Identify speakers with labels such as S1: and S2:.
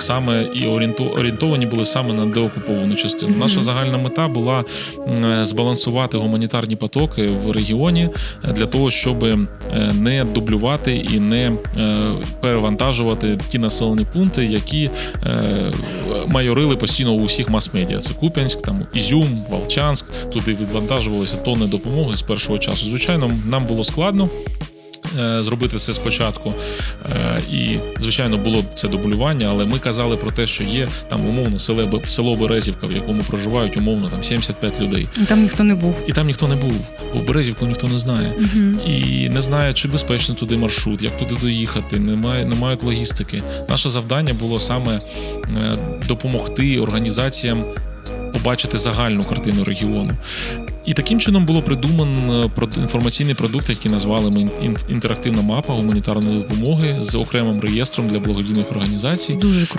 S1: саме і орієнтовані були саме на деокуповану частину.
S2: Мгм.
S1: Наша загальна мета була збалансувати гуманітарні потоки в регіоні е, для того, щоб е, не дублювати і не е, перевантажувати ті населені пункти, які майорили постійно у всіх мас-медіа. Це Куп'янськ, там Ізюм, Волчанськ. Туди відвантажувалися тонни допомоги з першого часу. Звичайно, нам було складно. Е, Зробити це спочатку, Е, і звичайно було це дублювання, але ми казали про те, що є там умовно село, село Березівка, в якому проживають умовно там 75 людей, І
S2: Там ніхто не був.
S1: і там ніхто не був, бо Березівку ніхто не знає
S2: Угу.
S1: і не знає, чи безпечно туди маршрут, як туди доїхати, немає, не мають логістики. Наше завдання було саме е, допомогти організаціям побачити загальну картину регіону. І таким чином було придумано інформаційний продукт, який назвали ми ін- інтерактивна мапа гуманітарної допомоги з окремим реєстром для благодійних організацій.
S2: Дуже